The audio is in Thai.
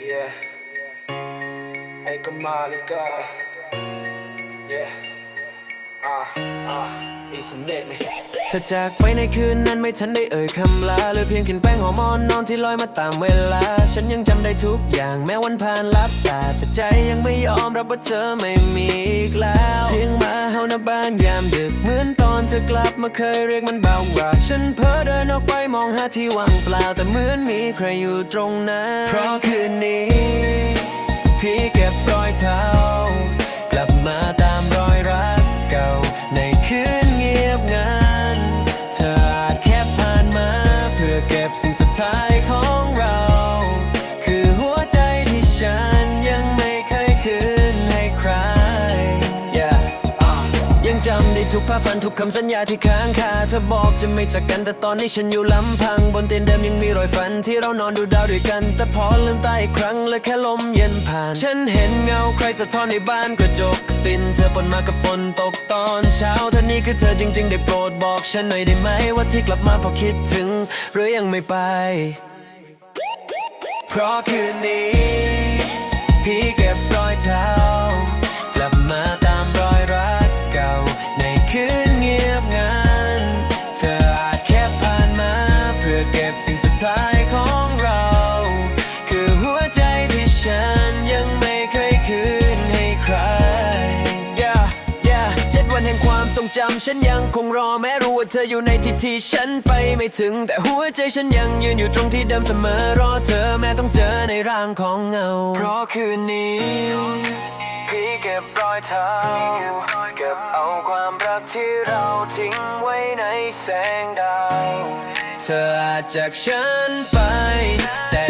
Yeah. Hey, Kamalika. Yeah. Ah, ah, it's a net me. เธอจากไปในคืนนั้นไม่ทันได้เอ่ยคำลาเหลือเพียงกลิ่นแป้งหอมอ่อนนอนที่ลอยมาตามเวลา ฉันยังจำได้ทุกอย่างแม้วันผ่านลับตาแต่ใจยังไม่ยอมรับว่าเธอไม่มีอีกแล้ว เสียงหมาเห่าหน้าบ้านยามดึกเหมือน อนเธอกลับมาเคยเรียกมันเบากว่า ฉันเพ้อเดินออกไปมองหาที่ว่างเปล่า แต่เหมือนมีใครอยู่ตรงนั้น เพราะคืนนี้ พี่เก็บรอยเท้า กลับมาตามรอยรักเก่า ในคืนเงียบงันเธออาจแค่ผ่านมา เพื่อเก็บสิ่งสุดท้ายำได้ทุกภาพฝันทุกคำสัญญาที่ค้างคาเธอบอกจะไม่จากกันแต่ตอนนี้ฉันอยู่ลำพัง บนเตียงเดิมยังมีรอยฝันที่เรานอนดูดาวด้วยกัน แต่พอลืมตาอีกครั้งและแค่ลมเย็นผ่าน ฉันเห็นเงาใครสะท้อนในบ้านกระจกตินเธอปนมากับฝนตกตอนเช้าเธอนี่คือเธอจริง ๆ ได้โปรดบอกฉันหน่อยได้ไหมว่าที่กลับมาเพราะคิดถึง หรือยังไม่ไป เพราะคืนนี้ จำฉันยังคงรอแม้รู้ว่าเธออยู่ในที่ที่ฉันไปไม่ถึง แต่หัวใจฉันยังยืนอยู่ตรงที่เดิมเสมอรอเธอแม้ต้องเจอในร่างของเงา เพราะคืนนี้พี่เก็บรอยเท้าเก็บเอาความรักที่เราทิ้งไว้ในแสงดาว เธออาจจากฉันไปแต่